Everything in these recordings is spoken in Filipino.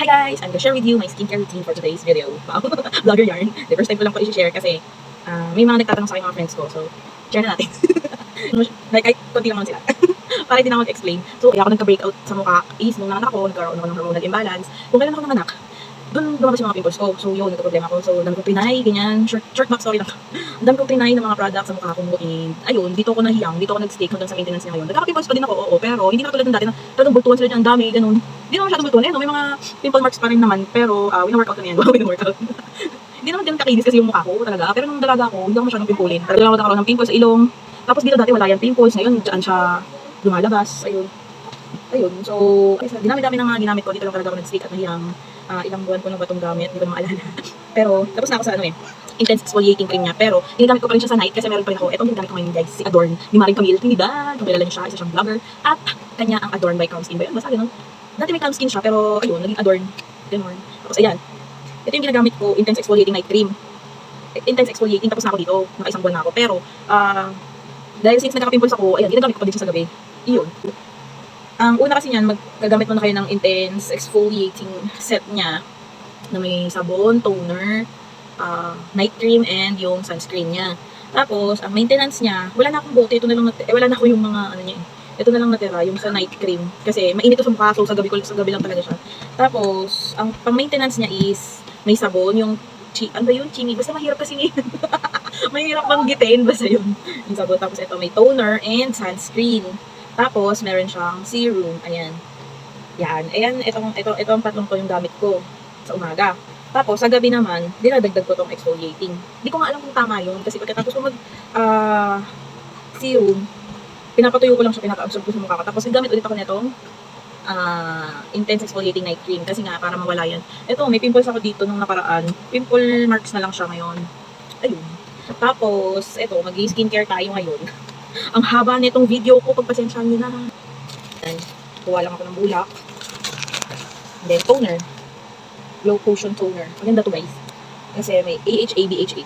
Hi guys! I'm gonna share with you my skincare routine for today's video. Wow, vlogger yarn. The first time ko lang po i-share kasi ah, may mga nagtatanong sa akin mga friends ko. So, share na natin. like, ay, konti lang naman sila. Para hindi na mag-explain. So, kaya ako nagka-breakout sa mukha is nung nanganak ako, nagkaroon ako ng hormonal imbalance. Kung kailan ako nanganak, doon lumabas yung mga pimples ko. So, yun, nagka-problema ko. So, dami ko pinay, ganyan. Short, short back story lang. Ang dami ko pinay ng mga products sa mukha ko. And, ayun, dito ako nahiyang. Dito ako nag-stake hanggang sa maintenance niya ngayon. Nagkaka-pimples pa din ako, oo. Pero, hindi na katulad ng dati na talagang bultuan sila dyan. Ang dami, ganun. Hindi naman masyadong bultuan. Eh, no? May mga pimple marks pa rin naman. Pero, uh, wina-workout ko na yan. Wow, wina-workout. Hindi naman ganun kakinis kasi yung mukha ko talaga. Pero nung dalaga ako, hindi ako masyadong pimpulin. Talaga ako nagkaroon ng pimples sa ilong. Tapos dito dati wala yan pimples. Ngayon, dyan siya lumalabas. Ayun. Ayun. So, ayun, dinami-dami ng mga ginamit ko. Dito lang talaga ako nag-stick at nahiyang ah, ilang buwan ko na ba itong gamit. Hindi ko na maalala. Pero, tapos na ako sa ano eh intense exfoliating cream niya. Pero, ginagamit ko pa rin siya sa night kasi meron pa rin ako. Itong ginagamit ko ngayon guys, si Adorn. Ni Maring Camille Trinidad. Kung kilala siya, isa siyang vlogger. At kanya ang Adorn by Calm Skin ba yun? Basta ganun. Dati may Calm Skin siya, pero ayun, naging Adorn. Ganun. Tapos ayan. Ito yung ginagamit ko, intense exfoliating night cream. Intense exfoliating, tapos na ako dito. Naka isang buwan na ako. Pero, ah, dahil since nagka-pimples ako, ayan, ginagamit ko pa din siya sa gabi. Iyon. Ang una kasi niyan, magagamit mo na kayo ng intense exfoliating set niya na may sabon, toner, ah, night cream, and yung sunscreen niya. Tapos, ang maintenance niya, wala na akong bote, ito na lang, eh, wala na ako yung mga, ano niya, eh. ito na lang natira, yung sa night cream. Kasi mainit to sa mukha, so sa gabi, ko, sa gabi lang talaga siya. Tapos, ang pang-maintenance niya is, may sabon, yung, chi, ano ba yun, chini, basta mahirap kasi ni, mahirap banggitin, basta yun, yung sabon. Tapos, ito, may toner and sunscreen. Tapos, meron siyang serum, ayan. Yan, ayan, itong, ito, ito ang tatlong to yung gamit ko sa umaga. Tapos, sa gabi naman, dinadagdag ko tong exfoliating. Hindi ko nga alam kung tama yun. Kasi pagkatapos ko mag ah, serum, pinapatuyo ko lang siya, pinaka-absorb ko sa mukha ko. Tapos, gamit ulit ako nitong ah, intense exfoliating night cream. Kasi nga, para mawala yan. Ito, may pimples ako dito nung nakaraan. Pimple marks na lang siya ngayon. Ayun. Tapos, ito, mag-skincare tayo ngayon. Ang haba nitong video ko, pagpasensyahan nyo na. Kuha lang ako ng bulak. And then, toner. Glow Potion Toner. Maganda to guys. Kasi may AHA, BHA.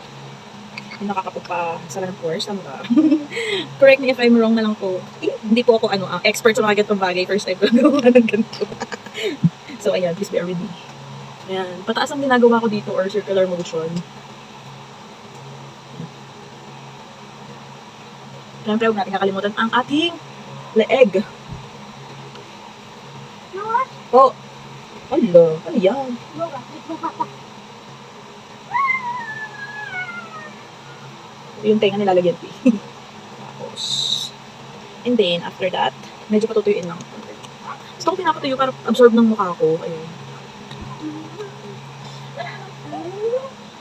Yung nakakapagpasara ng pores. Tama ba? Correct me if I'm wrong na lang po. Eh, hindi po ako ano, ah, expert sa mga ganitong bagay. First time ko lang gawa ng ganito. so, ayan. Please bear with me. Ayan. Pataas ang ginagawa ko dito or circular motion. Siyempre, huwag natin kakalimutan ang ating leeg. Oh, Ala, ano yan? Yung tenga nilalagyan ko eh. Tapos, and then, after that, medyo patutuyuin lang. Gusto ko pinapatuyo para absorb ng mukha ko. Ayun.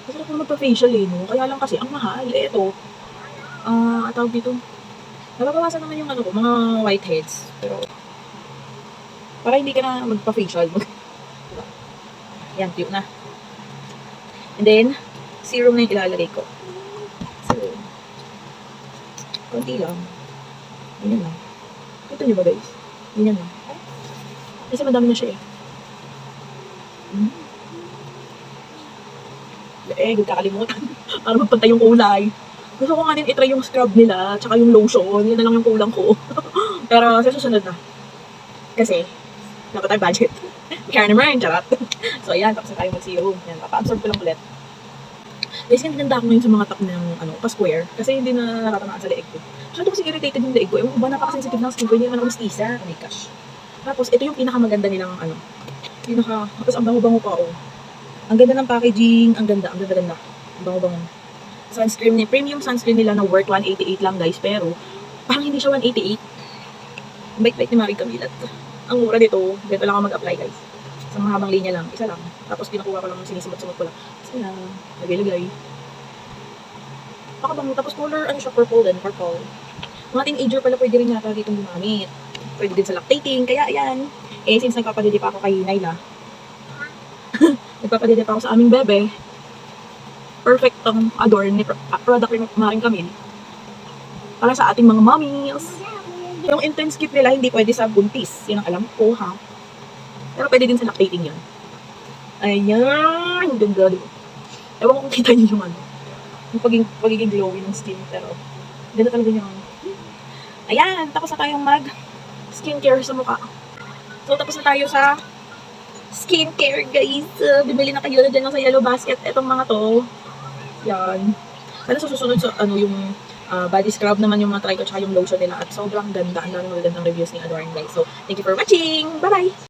Masarap ko magpa-facial eh, no? Kaya lang kasi, ang mahal. Eh, ito. Ah, tawag dito. Nababawasan naman yung ano ko, mga whiteheads. Pero, para hindi ka na magpa-facial. Mag yan, cute na. And then, serum na yung ilalagay ko. Serum. Konti lang. Ganyan lang. Ito nyo ba guys? Ganyan lang. Kasi madami na siya eh. Mm. Eh, huwag kakalimutan. Para magpantay yung kulay. Gusto ko nga din itry yung scrub nila, tsaka yung lotion. Yun na lang yung kulang ko. Pero sa susunod na. Kasi, tayo budget. Kaya naman, charot. so, ayan, tapos na tayo mag-serum. Yan, papa-absorb ko lang ulit. Guys, ganda ako ngayon sa mga top ng ano, pa-square. Kasi hindi na nakatamaan sa leeg ko. Masyado kasi irritated yung leeg ko. Ewan ko ba, napaka-sensitive ng skin ko. Hindi naman ako mistisa. Oh my gosh. Tapos, ito yung pinakamaganda nilang ano. Pinaka, tapos ang bango-bango pa, oh. Ang ganda ng packaging. Ang ganda, ang ganda-ganda. Ang bango-bango. Sunscreen ni premium sunscreen nila na worth 188 lang guys. Pero, parang hindi siya 188. Ang bait-bait ni Marie Camille. Ang mura dito, dito lang ako mag-apply guys. Sa mahabang linya lang, isa lang. Tapos pinakuha ko lang, sinisimot-simot ko lang. Isa lang, lagay-lagay. Baka bang, tapos color, ano siya, purple din, purple. Mga teenager pala pwede rin yata dito gumamit. Pwede din sa lactating, kaya yan. Eh, since nagpapadidi pa ako kay Naila, nagpapadidi pa ako sa aming bebe, perfect tong adorn ni pro- product ni Maring Camille. Para sa ating mga mommies. Yung intense kit nila, hindi pwede sa buntis. Yun ang alam ko, ha? Pero pwede din sa lactating yun. Ayan! Ang ganda, di ba? Ewan ko kung kita niyo yung ano. Yung pagiging, pagiging glowy ng skin. Pero, ganda talaga yung Ayan! Tapos na tayong mag skincare sa mukha. So, tapos na tayo sa skincare, guys. Uh, bibili na kayo na dyan sa yellow basket. Itong mga to. Yan. Sana sa susunod sa ano yung ah, body scrub naman yung mga try ko tsaka yung lotion nila at sobrang ganda. Ang dami magagandang reviews ni Adorn guys. So, thank you for watching. Bye-bye!